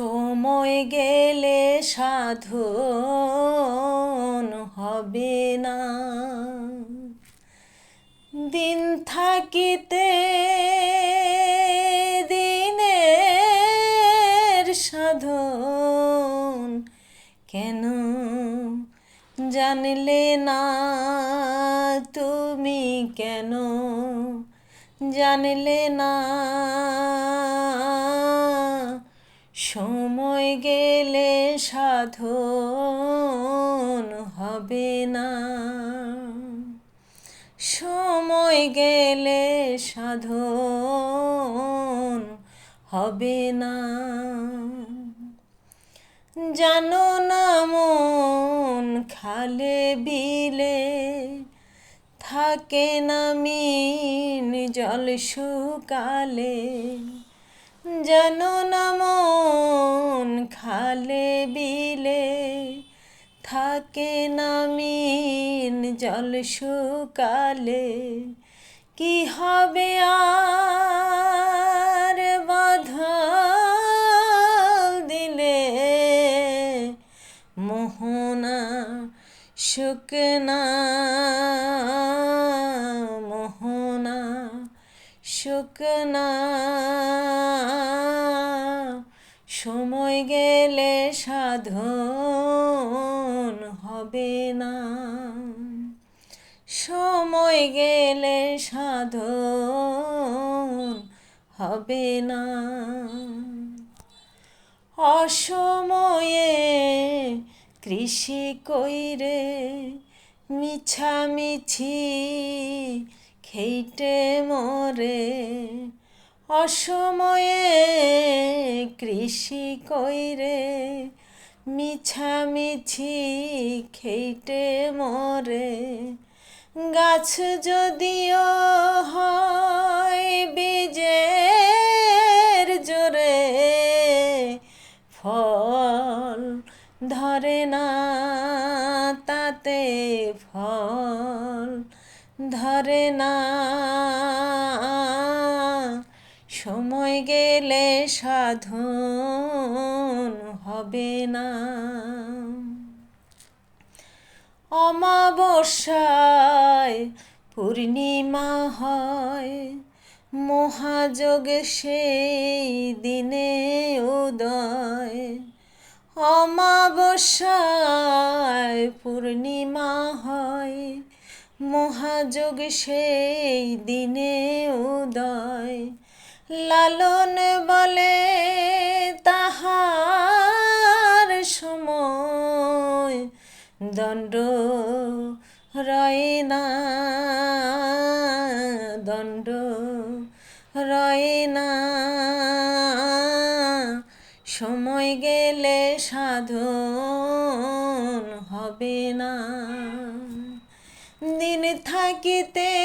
সময় গেলে সাধন হবে না। দিন থাকিতে দিনের সাধন কেন জানলে না তুমি কেন? জানলে না সময় গেলে সাধন হবে না। সময় গেলে সাধন হবে না। জানো না মন খালে বিলে, থাকে না মিন জল শুকালে। জানো না খালে বিলে থাকে না মিন জল শুকালে কি হবে আর বাধা দিলে? মোহনা শুকনা মোহনা শুকনা। সাধন হবে না। সময় গেলে সাধন হবে না। অসময়ে কৃষি কইরে মিছামিছি খেইটে মরে। অসময়ে কৃষি কইরে মিছামিছি খেইটে মরে। গাছ যদিও হয় বীজের জোরে, ফল ধরে না তাতে ফল ধরে না সময় গেলে সাধন হবে না। অমাবস্যায় পূর্ণিমা হয়, মহাযোগ সেই দিনে উদয়। অমাবস্যায় পূর্ণিমা হয়, মহাযোগ সেই দিনে উদয়। লালন বলে তাহার সময় দণ্ড রয় না, দণ্ড রয় না। সময় গেলে সাধন হবে না। দিন থাকিতে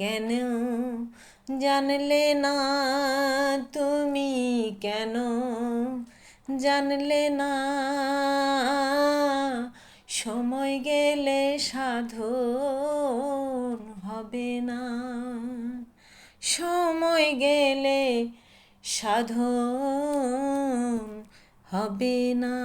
কেন? জানলে না তুমি কেন? জানলে না সময় গেলে সাধন হবে না। সময় গেলে সাধন হবে না।